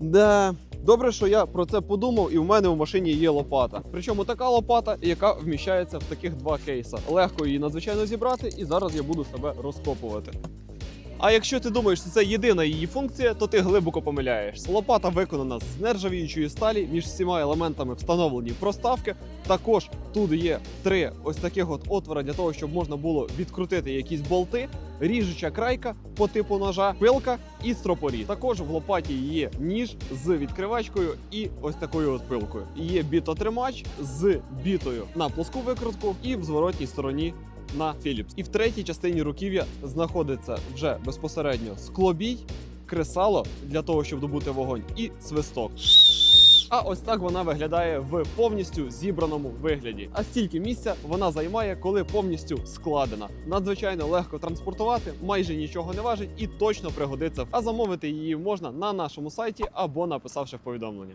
Да. Добре, що я про це подумав, і в мене в машині є лопата. Причому така лопата, яка вміщається в таких два кейса. Легко її надзвичайно зібрати, і зараз я буду себе розкопувати. А якщо ти думаєш, що це єдина її функція, то ти глибоко помиляєшся. Лопата виконана з нержавіючої сталі між всіма елементами встановлені проставки. Також тут є три ось таких от отвора для того, щоб можна було відкрутити якісь болти, ріжуча крайка по типу ножа, пилка і стропорі. Також в лопаті є ніж з відкривачкою і ось такою от пилкою. Є бітотримач з бітою на плоску викрутку і в зворотній стороні на Philips. І в третій частині руків'я знаходиться вже безпосередньо склобій, кресало для того, щоб добути вогонь, і свисток. А ось так вона виглядає в повністю зібраному вигляді. А стільки місця вона займає, коли повністю складена. Надзвичайно легко транспортувати, майже нічого не важить і точно пригодиться. А замовити її можна на нашому сайті або написавши в повідомлення.